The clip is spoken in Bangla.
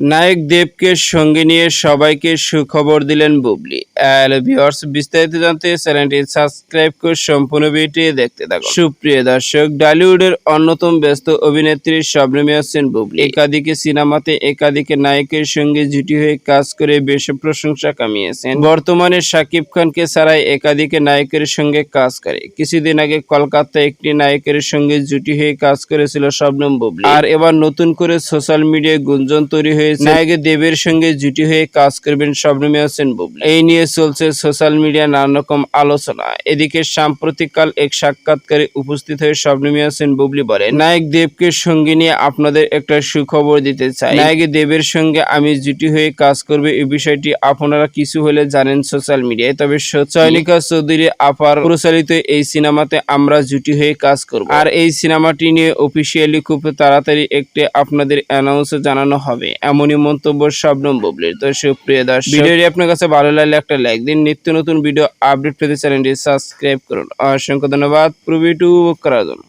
নায়ক দেবকে সঙ্গে নিয়ে সবাইকে সুখবর দিলেন বুবলি। ভিউয়ার্স বিস্তারিত জানতে চ্যানেলটি সাবস্ক্রাইব করে সম্পূর্ণ ভিডিওটি দেখতে থাকুন। সুপ্রিয় দর্শক টলিউডের অন্যতম ব্যস্ত অভিনেত্রী শবনমী হোসেন বুবলি। একাধিকে সিনেমাতে একাধিকে নায়কের সঙ্গে জুটি হয়ে কাজ করে বেশ প্রশংসা কামিয়েছেন। বর্তমানে শাকিব খানকে ছাড়াই একাধিকে নায়কের সঙ্গে কাজ করে। কিছুদিন আগে কলকাতায় একটি নায়কের সঙ্গে জুটি হয়ে কাজ করেছিল শবনম বুবলি। আর এবার নতুন করে সোশ্যাল মিডিয়ায় গুঞ্জন তৈরি হয়েছে। নায়ক দেবের সঙ্গে জুটি হয়ে কাজ করবেন শবনমী হোসেন বুবলি। এই নিয়ে চলছে সোশ্যাল মিডিয়া নানা রকম আলোচনা। এদিকে সাম্প্রতিককাল এক সাক্ষাৎকারে উপস্থিত হয়ে শবনমী হোসেন বুবলি বলেন, নায়ক দেবকে সঙ্গে নিয়ে আপনাদের একটা সুখবর দিতে চাই। নায়ক দেবের সঙ্গে আমি জুটি হয়ে কাজ করবে এই বিষয়টি আপনারা কিছু হলে জানেন সোশ্যাল মিডিয়ায়। তবে চয়নিকা চৌধুরী আপার পরিচালিত এই সিনেমাতে আমরা জুটি হয়ে কাজ করব। আর এই সিনেমাটি নিয়ে অফিসিয়ালি খুব তাড়াতাড়ি একটি আপনাদের অ্যানাউন্স জানানো হবে। এমনই মন্তব্য শবনম বুবলির তো সুপ্রিয় দর্শক, ভিডিওটি আপনার কাছে ভালো লাগলে একটা লাইক দিন। নিত্য নতুন ভিডিও আপডেট পেতে চ্যানেলটি সাবস্ক্রাইব করুন। অসংখ্য ধন্যবাদ। প্রভিটু করার জন্য।